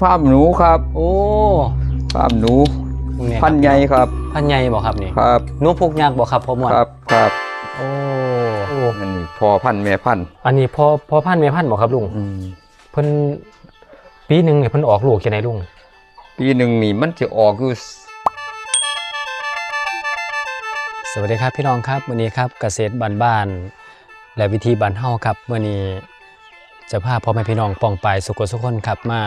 ฟาร์มหนูครับ โอ้ฟาร์มหนูตรงนี้พันธุ์ใหญ่ครับพันใหญ่บ่ครับนี่ครับหนูพุกยักษ์บ่ครับพ่อมวนครับครับโอ้อันนี้พอพันธุ์แม่พันธุ์อันนี้พอพอพันธุ์แม่พันธุ์บ่ครับลุงอืมเพิ่นปีหนึงเนี่ยเพิ่นออกลูกจังไดลุงปีหนึ่งนี่มันจะออกอยู่สวัสดีครับพี่น้องครับวันนี้ครับเกษตรบ้านๆและวิธีบ้านเฮาครับวันนี้จะพาพ่อแม่พี่น้องปองปายสุขสุขคนครับมา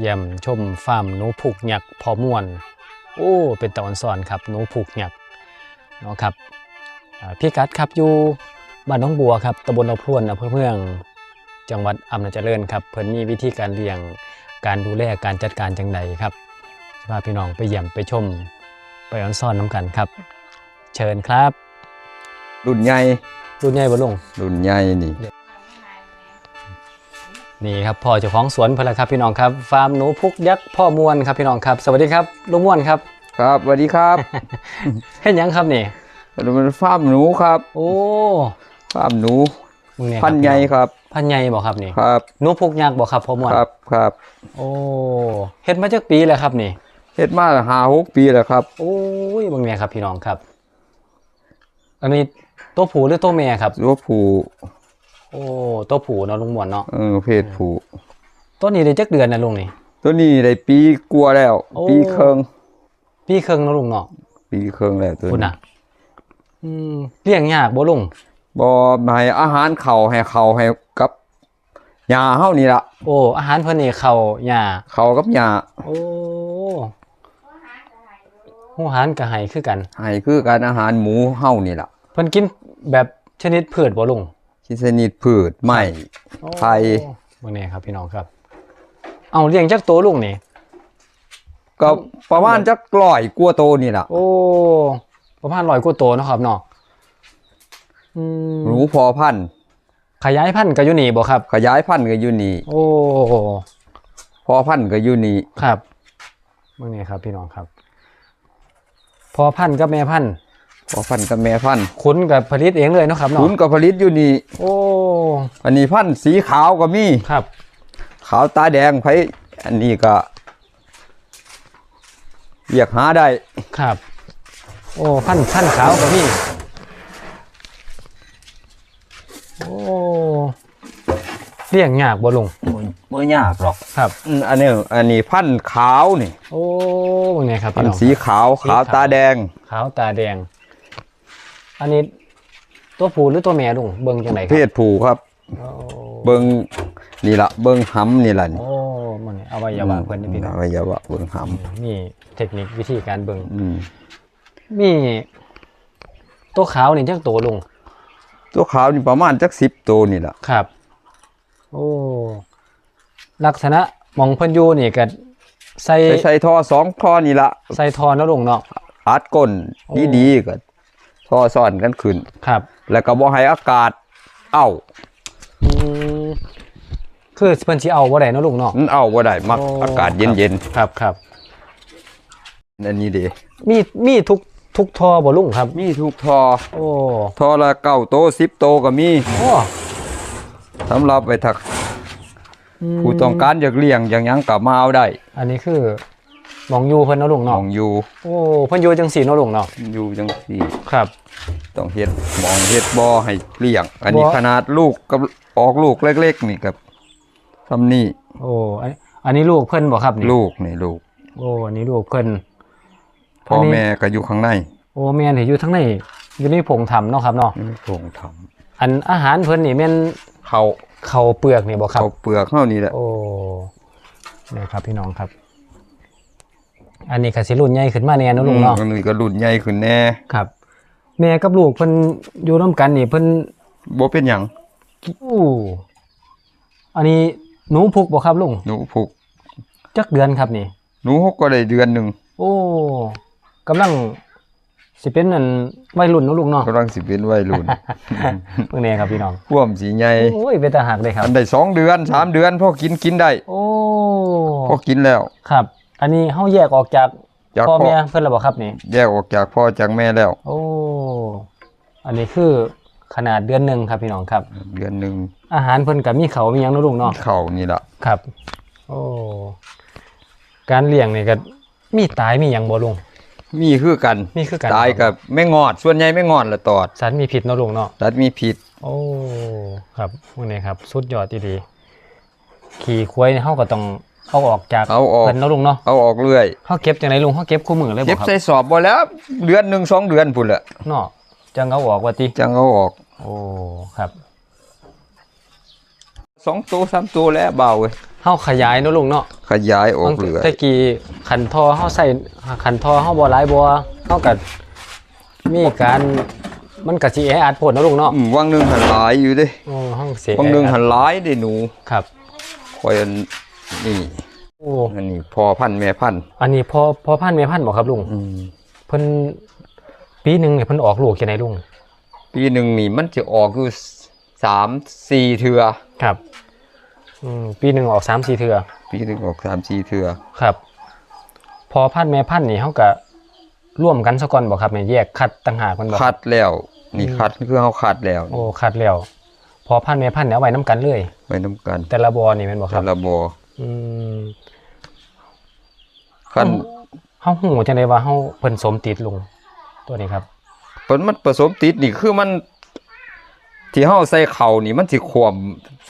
เยี่ยมชมฟาร์มหนูผูกยักษ์พอม่วน โอ้ เป็นตะวันสอนครับหนูผูกยักษ์เนาะครับอ่าพี่กัดครับอยู่บ้านหน้องบัวครับตำบลเราพรวนอำเภอเมือง จังหวัดอำนาจเจริญครับเพิ่นมีวิธีการเลี้ยงการดูแลการจัดการจังใดครับจะพาพี่น้องไปเยี่ยมไปชม ไปออนซ่อนน้ำกันครับ เชิญครับ รุ่นใหญ่รุ่นใหญ่บ่ลุงรุ่นใหญ่นี่ นี่ครับพ่อเจ้าของสวนเพิ่นละครับพี่น้องครับฟาร์มหนูพุกยักษ์พ่อมวนครับพี่น้องครับ สวัสดีครับลุงม่วนครับครับสวัสดีครับเฮ็ดหยังครับนี่มันฟาร์มหนูครับ โอ้ฟาร์มหนูมึงเนี่ยพันธุ์ใหญ่ครับพันธุ์ใหญ่บ่ครับนี่ครับหนูพุกยักษ์บ่ครับพ่อมวนครับครับโอ้เฮ็ดมาจักปีแล้วครับนี่เฮ็ดมาห้าหกปีแล้วครับ โอ้ยมึงเนี่ยครับพี่น้องครับ อันนี้ตัวผู้หรือตัวแม่ครับตัวผู้ โอ้ตัวผู้เนาะลุงม่วนเนาะเออเพศผู้ตัวนี้ได้จักเดือนนะลุงนี่ ตัวนี้ได้ปีกลัวาแล้ว โอ้ ปีเคิงปีครึ่งเนาะลุงเนาะปีเคิงแล้วตัวคุณนี้น่ะ อืมเลี้ยงยากบ่ลุงบ่ให้อาหารเข่าให้เข่าให้กับหญ้าเฮานี่ล่ะโอ้อาหารเพิ่นนี่เข้าวหญ้าเข่ากับหญ้าโอ้หูอาหารก็ให้คือกัน ให้คือการอาหารหมูเฮานี่ล่ะ เพิ่นกินแบบชนิดพืชบ่ลุง ที่ชนิดพืชไม้ไผ่บ่แน่ครับพี่น้องครับ เอาเลี้ยงจักตัวลุงนี่ก็ประมาณจักร้อยกว่าโตนี่ล่ะโอ้ประมาณ100กว่าตัวเนาะครับเนาะอืมหนูพอพันธุ์ขยายพันธุ์ก็อยู่นี่บ่ครับ ขยายพันธุ์ก็อยู่นี่โอ้พอพันธุ์ก็อยู่นี่ครับเบิ่งนี่ครับ พี่น้องครับ พอพันธุ์กับแม่พันธุ์ พอพันธุ์กับแม่พันธุ์ขุนกับผลิตเองเลยเนาะครับเนาะขุนก็ผลิตอยู่นี่โอ้อันนี้พันธุ์สีขาวก็มีครับ ขาวตาแดงไผอันนี้ก็เรียกหาได้ครับ โอ้พันธุ์พันธุ์ขาวก็มีโอ้เลี้ยงยากบ่ลุงไม่ยากหรอกครับอืมอันนี้อันนี้พันธุ์ขาวนี่ โอ้บางไงครับพัพี่นน้อธุ์งสีขาวสีขาวขาวตาแดง ขาวตาแดง อันนี้ตัวผู้หรือตัวแม่ลุงเบิ่งจังไหนคเพรับศผู้ครับ โอ้เบิงนี่ละเบิงหำนี่ละนี่โอ้มันเอาไว้อย่าวางเพิ่นนี่พี่น้องอวัยวะเบิงหนี่เทคนิควิธีการเบิ่งำอืมมีตัวขาวนี่จักตัวลุงตัวขาวนี่ประมาณจักสิบตัวนี่ละครับ โอ้ลักษณะหมองเพิ่นอยู่นี่ก็ใส่ใส่ใส่ท่อสองท่อนี่ละใส่ทอนแล้วลงเนาะ อัดก้นโอ้ ดีๆก็ ท่อซ่อนกันขึ้น ครับ แล้วก็บ่ให้อากาศ เอ้าอืมคือเพิ่นสิเอาบ่ได้เนาะลุงเนาะมันเอาบ่ได้มักโอ้อากาศเย็นครับครับ ๆอันนี้เด้มีมีทุกทุกทอบ่ลุงครับ มีทุกท่อโอ้ท่อละเก้าโตสิบโตก็มีโอ้สำหรับไปถักมผู้ต้องการอยากเลี้ยงอย่างหยังก็มาเอาได้ อันนี้คือห มองอยู่เพิ่นเนาะลุงมเนาะองอยู่โอ้เพิ่นอยู่จังซี่เนาะลุงเนาะอยู่จังซี่ครับ ต้องเฮ็ดมองเฮ็ดบ่อให้เลี้ยง อันนี้บ่ ขนาดลูกกับออกลูกเล็กๆนี่กับทำนี่โอ้อันอันนี้ลูกเพิ่นบ่ครับนี่ลูกนี่ลูกโอ้อันนี้ลูกเพิ่นพ่ออันนี้แม่ก็อยู่ข้างในโอ้แม่นที่อยู่ทั้งในอยู่ในผงถ้ำเนาะครับเนาะนี่โครงทอันอาหารเพิ่นนี่แม่นำเขาข้าวเปลือกนี่บ่ครับ เขาเปลือกเท่านี้แหละโอ้นี่ครับพี่น้องครับ อันนี้ก็สิรุ่นใหญ่ขึ้นมาแน่เนาะลุงเนาะอืมอันนี้ก็รุ่นใหญ่ขึ้นแน่ครับ แม่กับลูกเพิ่นอยู่ร่วมกันนี่เพิ่นบ่เป็นหยังอู้อันนี้หนูพุกบ่ครับลุงหนูผูกจักเดือนครับนี่ หนูก็ได้เดือนหนึงโอ้กำลังสิเป็นนั่นวัยรุ่นเนาะลุงเนาะกำลังสิเป็นวัยรุ่นเพิ่งแน่ครับพี่น้องพ่วมสีใหญ่โอ้ยเป็นตาหักเลยครับ อันได้สองเดือนสามเดือนพอกินกินได้ โอ้พอกินแล้วครับ อันนี้เฮาแยกออกจากจากพ่อพ่อแม่เพิ่นแล้วบ่ครับนี่ แยกออกจากพ่อจากแม่แล้ว โอ้ อันนี้คือขนาดเดือนหนึ่งครับพี่น้องครับ เดือนหนึงอาหารเพิ่นกับมีเขามีหยังเนาะลุงเนาะ เข้านี่ล่ะครับ โอ้ การเลี้ยงนี่ก็มีตายมีหยังบ่ลุง มีคือกันมีคือกันตายกับไม่งอด ส่วนใหญ่ไม่งอดละตอดสัตว์มีพิษเนาะลุงเนาะตัดมีผิดโอ้ ครับพวกนี้ครับ สุดยอดดีๆขี่ควายนี่เฮาก็ต้อง เอาออกจากเอาออก เพิ่นเนาะลุงเนาะเอาออกเรื่อยเฮาเก็บจังไดลุงเฮาเก็บคู่มือเลยเก็บ่บครับใส่สอบบ่แล้วเดือนหนึ่งสองเดือนพุ่นละเนาะจังเอาออกว่าติจังเอาออกโอ้ครับ สองตัวสามตัวแล้วเบาเว้ยเฮาขยายเนาะลุงเนาะขยายออกเรื่อยตะกี้ขันทอเฮาใส่ขันทอเฮาบ่หลายบ่เฮาก็มีการมันก็สิแออัดโพดเนาะลุงเนาะอืมวังหนึงหันหลายอยู่เด้โอ้เฮาสิวังหนึงแอหัอัดนหลายเด้หนูครับคอยอัน นี่โอ้อันนี้พอพันธุ์แม่พันธุ์อันนี้พอพอพันธุ์แม่พันธุ์บ่ครับลุงอืมเพิ่นปีหนึงเนี่ยเพิ่นออกลูกแค่ไหนลุงปีหนึ่งนี่มันจะออกอยู่สามสี่เทือครับอืมปีหนึงออก3 4เทื่อปีหนึ่งออกสามสี่เทือครับ พอพันธุ์แม่พันธุ์นี่เฮาก็ร่วมกันซะก่อนบ่ครับเนี่ยแยกคัดต่างหากมันบ่คัดแล้ว นี่คัดคือเขาคัดแล้วโอ้คัดแล้ว พอพันธุ์แม่พันธุ์เนี่ยเอาไว้นํกันเลยไว้น้ำกัน แต่ละบ่อนี่แม่นบ่คแต่รับ ละบอ อืมคันเฮาหูจังได๋ว่าเฮาเพิ่นสมติดลุงตัวนี้ครับผลมันผสมติดนี่คือมัน ที่เฮาใส่เข่าวนี่มันสิควม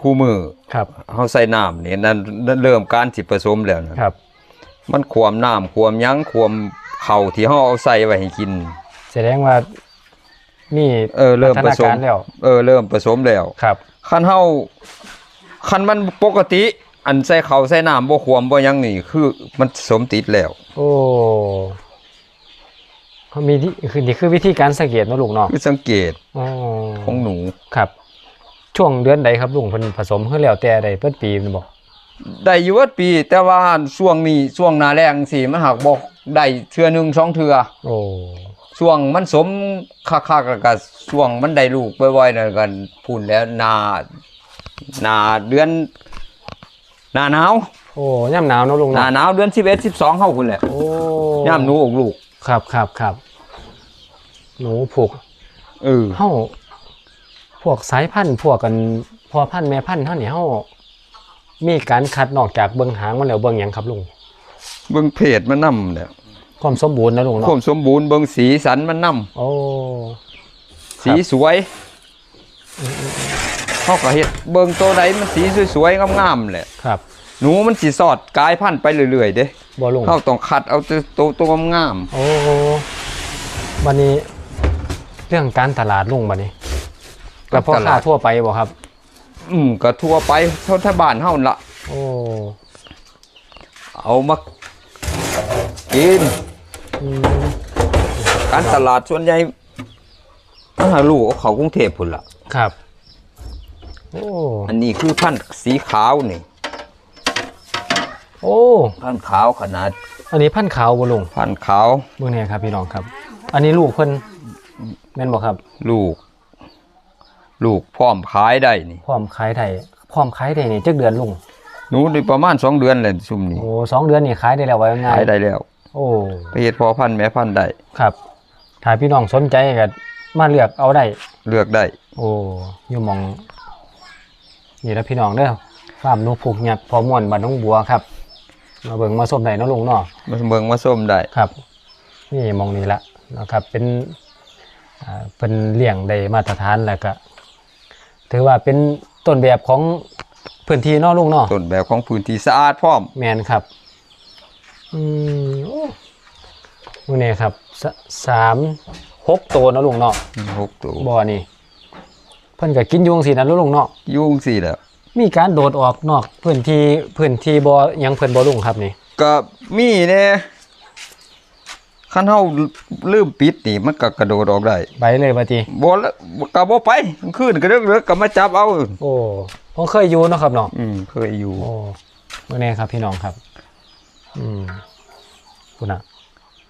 คู่มือครับเฮาใส่น้ำนี่นั่นนั่นเริ่มการสิผสมแล้วนะครับ มันควมน้ำควมหยั้งควมเข่าวที่เฮาเอาใส่ไว้ให้กิน แสดงว่ามีเออเริ่มพัฒผนาสมการแล้ว เออเริ่มผสมแล้วครับคันเฮาคันมันปกติ อันใส่เขาวใส่น้ำบ่ควมบ่หยังนี่ คือมันสมติดแล้ว โอ้เขามีที่คือนี่คือวิธีการสังเกตเนาะลุงเนาะคือสังเกตอ๋อของหนูครับ ช่วงเดือนใดครับลุงเพิ่นผสมคือแล้วแต่ใดเปิดปีแมันบ่ได้อยู่วัดปี แต่ว่าช่วงนี้ช่วงหน้าแรงสิมันหักบ่ได้เทื่อหนึงสองเทื่อโอ้ช่วงมันสมคักๆแล้วก็ช่วงมันได้ลูกบ่อยๆนั่นกันพูนแล้วหน้าหน้าเดือน หน้าหนาวโอ้ย่ำหนาวเนาะลุงหน้าเนาะหนาวเดือน11 12เฮาพุ่นแหละโอ้ยามหนูออกลูกครับครับครับหนูผูกเออเฮาพวกสายพันธุ์พวกกันพอพันธุ์แม่พันธุ์เฮานี่เฮามีการคัดนอกจากเบิ่งหางมันแล้วเบิ่งหยังครับลุงเบิ่งเพศมันนำเนี่ยความสมบูรณ์นะลุงคเนาะวามสมบูรณ์เบิ่งสีสันมันนำโอ้สีสวย เขาก็เฮ็ดเบิ่งตัวใดมันสีสวยๆงามๆแหละครับ หนูมันสิสอดกลายพันธุ์ไปเรื่อยๆเด้บ่ลุงเขาต้องคัดเอาตัวตัวตัวงามโอ้บัดนี้เรื่องการตลาดลุงบัดนี้กับพ่อค้าทั่วไปบ่ครับๆอืมก็ทั่วไปเท่าที่บ้านเฮานั่นละโอ้เอามากินอืมการตลาดส่วนใหญ่มาหาลูกเอาเขากรุงเทพพุ่นละครับโอ้อันนี้คือพันธุ์สีขาวนี่ โอ้ พันธุ์ขาวขนาด อันนี้พันธุ์ขาวบ่ลุงพันธุ์ขาวเบิ่งเนี่ยครับพี่น้องครับ อันนี้ลูกเพิ่นแม่นบ่ครับ ลูก ลูกพร้อมขายได้นี่พร้อมขายได้พร้อมขายได้นี่จักเดือนลุงหนูได้ประมาณสองเดือนเลยซุ่มนี้โอ้สองเดือนนี่ขายได้แล้วว่าง่าขายยได้แล้ว โอ้ไปเฮ็ดพอพันธุ์แม่พันธุ์ได้ครับถ้าพี่น้องสนใจก็มาเลือกเอาได้เลือกได้ โอ้อยู่หมอง นี่แล้วพี่น้องเด้อฟาร์มหนูผูกหยักพอม่วนบ้านน้องบัวครับ มาเบิ่งมาส้มได้เนาะลุงเนาะมาเบิ่งมาส้มได้ครับ นี่หมองนี้ละนะครับ เป็นอ่าเป็นเลี้ยงได้มาตรฐานแล้วก็ ถือว่าเป็นต้นแบบของพื้นที่เนาะลุงเนาะต้นแบบของพื้นที่สะอาดพร้อมแมนครับ อืมโอ้มื้อนี้ครับสสามหกตัวเนาะลุงเนาะหกตัวบ่อนี่ เพิ่นก็กินอยุงสินะลุงเนาะยุ่งสิแหล้วมีการโดดออกนอกพื้นที่พื้นที่บ่หยังเพิ่นบ่ลุงครับนี่ ก็มีแน่คันเฮาลืมปิดนี่มันก็กระโดดออกได้ไปเลยบัดนี้บ่ละก็บ่ไปกลางคืนก็เลิกๆก็มาจับเอา โอ้ผมเคยอยู่เนาะครับเนาะ อืมเคยอยู่ โอ้มื้อนี้ครับพี่น้องครับ อืมคุณน่ะ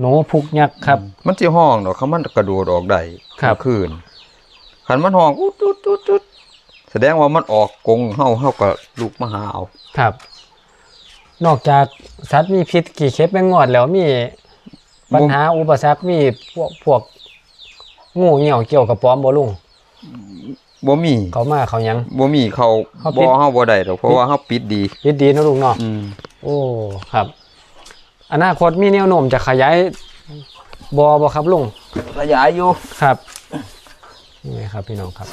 หนูพุกยักษ์ครับ มันสิห้องดอกคันมันกระโดดออกได้ครับ กลางคืน คันมันห้องอุดอุดอุดอุดแสดงว่ามันออกกรงเฮาเฮาก็ลุกมาหาเอาครับ นอกจากสัตว์มีพิษกี่เข็บแมงงอดแล้วมีปัญหาอุปสรรคมีพวกพวกงูเหี่ยวเกี่ยวกับป้อมบ่ลุงบ่มีเขามาเขาหยังบ่มีเขาเขาปิบ่ดเฮาบ่ได้ดอกเพราะว่าเฮาปิดดีพิษดีเนาะลุงเนาะอืมโอ้ครับ อนาคตมีแนวโน้มจะขยายบ่บ่ครับลุงขยายอยู่ครับ นี่ครับพี่น้องครับ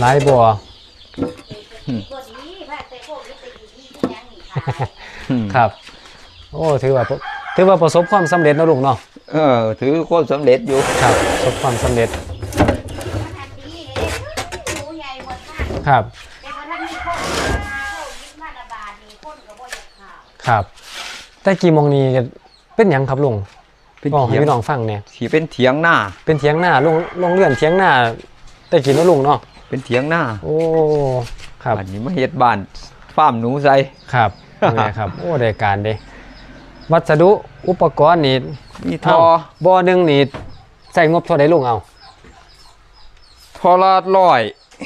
หลายบ่อตัวนี้พระเตโคกนี่ไปอยู่ที่ยังนี่ค่ะครับ โอ้ถือว่าถือว่าประสบความสำเร็จนะลุงเนาะเออ ถือความสำเร็จอยู่ครับประสบความสำเร็จอันนี้เลยหนูใหญ่หมดมากครับแต่ว่าท่านมีโควิดมาโควิดมาระบาดนี่คนก็บ่อยากข่าวครับ แต่กี่โมงนี้ก็เป็นหยังครับลุง เป็นบอกให้เถียงพี่น้องฟังเนี่ยที่เป็นเถียงหน้า เป็นเถียงหน้าลงลงเลื่อนเถียงหน้าแต่กี่นะลุงเนาะเป็นเถียงหน้าโอ้ครับอันนี้มาเฮ็ดบ้านฟาร์มหนูใส่ ครับนี่ครับ โอ้ได้การเด้วัสดุอุปกรณ์นี่มีทเอ้าอบ่อหนึงนี่ใส่งบเท่าใดลุงเอา ทอละร้อย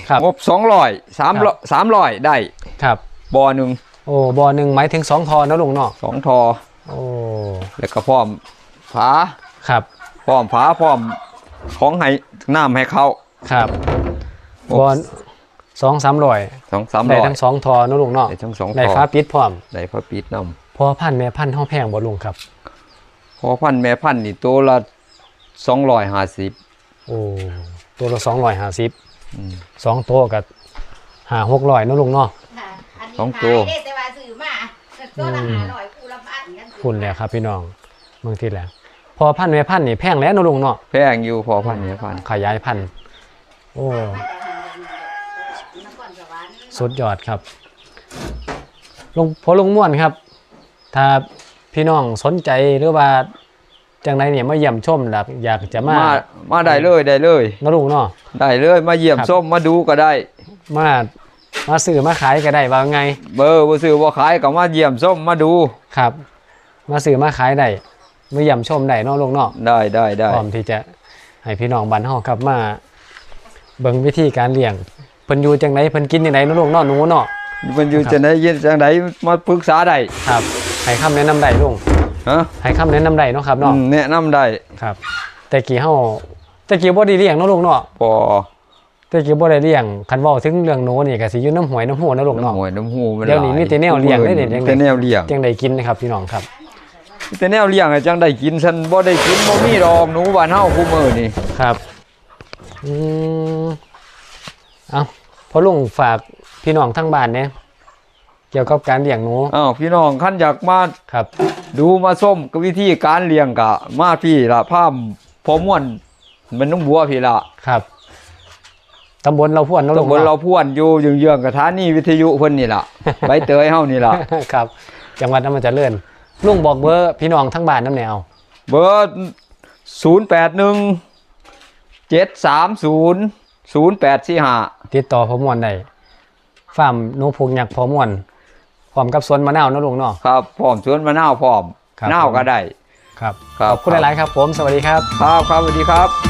ครับงบสองร้อยสามครับสามร้อยได้ครับ บ่อหนึ่งโอ้บ่อหนึงหมายถึงสองทอนะลุงเนาะสองทอ โอ้แล้วก็พร้อม ฝาครับพร้อมฝาพร้อมของให้น้ำให้เขาครับโอ้บ่อสองสามร้อยสองสามได้ร้อยทั้งสองทอนะลุงเนาะได้ทั้งสองได้ทอฟ้าปิดพร้อมได้พระปิดน้พอพันธุ์แม่พันธุ์เฮาแพงบ่ลุงครับำพอพันธุ์แม่พันธุ์นี่ตัวละสองร้อยห้าสิบโอ้ตัวละ250สองตัวก็5 600นะลุงเนาะค่ะอันนี้สองตัวขายได้แต่ว่าซื้อมาตัวละห้าร้อยคู่ละพันกันซื้อคุณแหละครับพี่น้อง บางทีแหละพอพันธุ์แม่พันธุ์นี่แพงแล้วนะลุงเนาะแพงอยู่พอพันธุ์แม่พันธุ์ขยายพันธุ์โอ้นครสวรรค์สุดยอดครับลุงพอลุงม่วนครับ ถ้าพี่น้องสนใจหรือว่าจังไรเนี่ยมาเยี่ยมชมอยากอยากจะมามามาได้เลยได้เลยนะลุงเนาะ ได้เลยมาเยี่ยมครับ ส้มมาดูก็ได้ มามาซื้อมาขายก็ได้ว่าไง เบอร์บ่ซื้อบ่ขายก็มาเยี่ยมส้มมาดู ครับ มาซื้อมาขายได้ มาเยี่ยมชมได้เนาะลุงเนาะได้ได้ได้พร้อมที่จะให้พี่น้องบ้านเฮากลับมาเบิ่งวิธีการเลี้ยงเพิ่นอยู่จังไดเพิ่นกินจังไดเนาะลุงเนาะหนูเนาะมันอยู่ครับจะได้ยินจังไดมาปรึกษาได้ครับให้คำแนะนำได้ลุงฮะให้คำแนะนำได้เนาะครับอืเนาะมแนะนำได้ครับ แต่กี้เฮาแต่กี้บ่ได้เลี้ยงเนาะลุงเนาะพอแต่กี้บ่ได้เลี้ยงคันเว้าถึงเรื่องหนูนี่ก็สิอยู่น้ำหวยน้ำหูเนาะลุงเนาะน้ำหวยน้ำหูมันเดี๋ยวนี้หลามีแต่แนวเลี้ยงได้เด็ดจังแต่ได๋แนวเลี้ยงจังได้กินนะครับพี่น้องครับมี แต่แนวเลี้ยงอะจังได้กินฉันบ่ได้กินบ่มีดอกหนูบ้านเฮาคู่มื้อนี่ครับ อืมเอาพอลุงฝากพี่น้องทั้งบ้านเนี่ยเกี่ยวกับการเลี้ยงหนูอ้าวพี่น้องคันอยากมาครับ ดูมาส้มกับวิธีการเลี้ยงกะ มาพี่ละพามพอม่วน มันน้องบัวพี่ละครับตำบลเราพวนเนาะตลุงบนเราเนาะพ่วนอยู่เยื้องๆกับฐานีวิทยุเพิ่นนี่ล่ะ ใบเตยเฮานี่ล่ะครับ จังหวัดอำนาจเจริญ ลุงบอกเบอร์พี่น้องทั้งบ้านน้ำแนวเบอร์081 730 0845ติดต่อพอมวนได้ฟาร์มหนูพุงยักษ์พอมวนพร้อมกับสวนมะนาวเนาะลุงเนาะ ครับพร้อมสวนมะนาวพร้อมครับ นาวก็ได้ ครับ ครับ ขอบคุณหลาย ๆ ครับผม สวัสดีครับ ครับครับสวัสดีครับ